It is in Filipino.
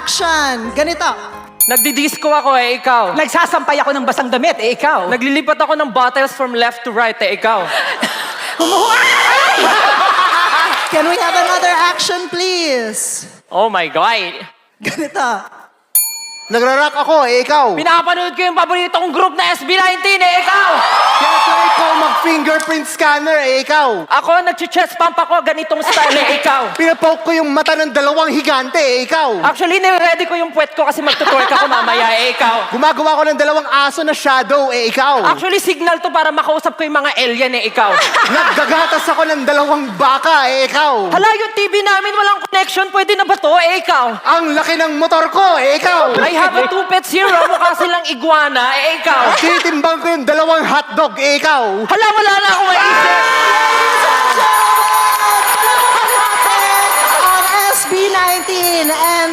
action! Ganito. Nagdi-disco ako eh, ikaw. Nagsasampay ako ng basang damit, eh ikaw. Naglilipat ako ng bottles from left to right eh, ikaw. Can we have another action, please? Oh my God. Ganito. Nagrarock ako, eh ikaw. Pinapanood ko yung paborito kong group na SB19 eh, ikaw. Mag-fingerprint scanner, eh ikaw. Ako, nag-chest pump ako, ganitong style eh, ikaw. Pinapoke ko yung mata ng dalawang higante, eh ikaw. Actually, nire-ready ko yung puwet ko kasi magtutwerk ako mamaya eh, ikaw. Gumagawa ko ng dalawang aso na shadow, eh ikaw. Actually, signal to para makausap ko yung mga alien eh, ikaw. Naggagatas ako ng dalawang baka, eh ikaw. Hala, yung TV namin walang connection, pwede na ba to eh, ikaw? Ang laki ng motor ko, eh ikaw. I have a two pets here, ah, mukha silang iguana eh, ikaw. Titimbang ko yung dalawang hotdog, eh ikaw. Hala, wala na akong maisip. Ang SB19 and